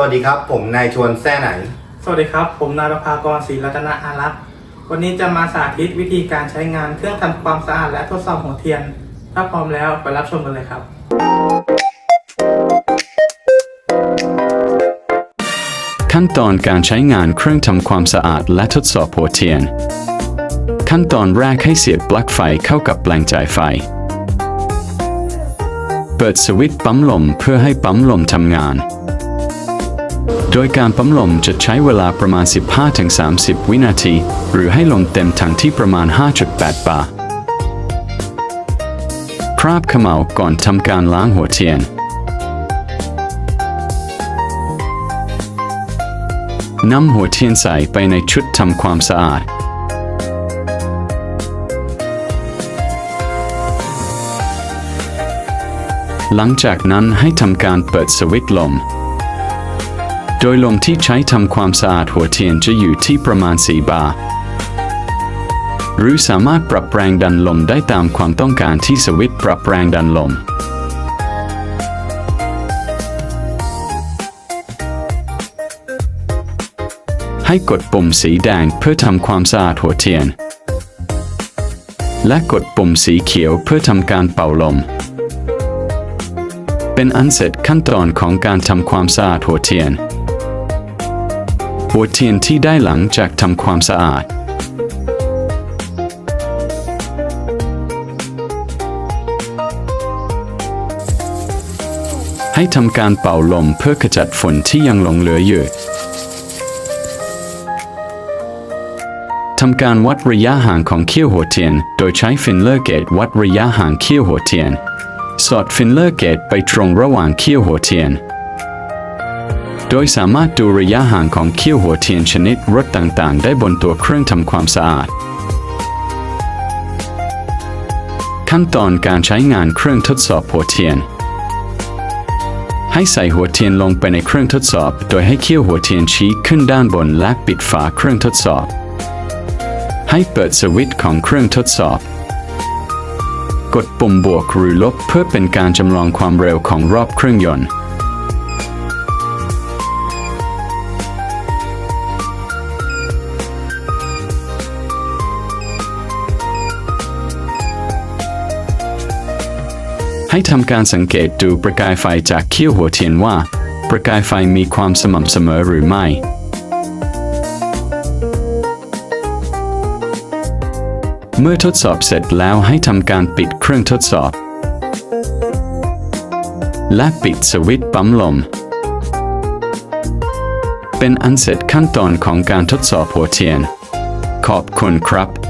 วัสดีครับ ผมนายชวนแซ่ไหน สวัสดีครับ ผมนายประภากรศรีรัตนอารักษ์วันนี้จะมาสาธิตวิธีการใช้งานเครื่องทำความสะอาดและทดสอบหัวเทียน ถ้าพร้อมแล้วไปรับชมกันเลยครับ ขั้นตอนการใช้งานเครื่องทำความสะอาดและทดสอบหัวเทียน ขั้นตอนแรกให้เสียบปลั๊กไฟเข้ากับแปลงจ่ายไฟ เปิดสวิตช์ปั๊มลมเพื่อให้ปั๊มลมทำงาน โดยการปั๊มลมจะใช้เวลาประมาณ 15-30 วินาที หรือให้ลมเต็มถังที่ประมาณ 5.8 บาร์คราบขม่าก่อนทำการล้างหัวเทียน นำหัวเทียนใส่ไปในชุดทำความสะอาดหลังจากนั้นให้ทำการเปิดสวิตช์ลม โดยลมที่ใช้ทำความสะอาดหัวเทียนจะอยู่ที่ประมาณ 4 บาร์หรือสามารถปรับแรงดันลมได้ตามความต้องการที่สวิตช์ปรับแรงดันลม ให้กดปุ่มสีแดงเพื่อทำความสะอาดหัวเทียน และกดปุ่มสีเขียวเพื่อทำการเป่าลม เป็นอันเสร็จขั้นตอนของการทำความสะอาดหัวเทียน หัวเทียนที่ได้หลังจากทำความสะอาด ให้ทำการเป่าลมเพื่อขจัดฝนที่ยังหลงเหลืออยู่ทำการวัดระยะห่างของเขี้ยวหัวเทียน โดยใช้ฟินเลอร์เกตวัดระยะห่างเขี้ยวหัวเทียน สอดฟินเลอร์เกตไปตรงระหว่างเขี้ยวหัวเทียน โดยสามารถดูระยะห่างของเขี้ยวหัวเทียนชนิดรถต่างๆ ได้บนตัวเครื่องทำความสะอาด ขั้นตอนการใช้งานเครื่องทดสอบหัวเทียน ให้ใส่หัวเทียนลงไปในเครื่องทดสอบ โดยให้เขี้ยวหัวเทียนชี้ขึ้นด้านบนและปิดฝาเครื่องทดสอบ ให้เปิดสวิตช์ของเครื่องทดสอบกดปุ่มบวกหรือลบเพื่อเป็นการจำลองความเร็วของรอบเครื่องยนต์ ให้ทำการสังเกตดูประกายไฟจากเขี้ยวหัวเทียนว่า ประกายไฟมีความสม่ำเสมอหรือไม่ เมื่อทดสอบเสร็จแล้วให้ทำการปิดเครื่องทดสอบ และปิดสวิตช์ปั๊มลม เป็นอันเสร็จขั้นตอนของการทดสอบหัวเทียน ขอบคุณครับ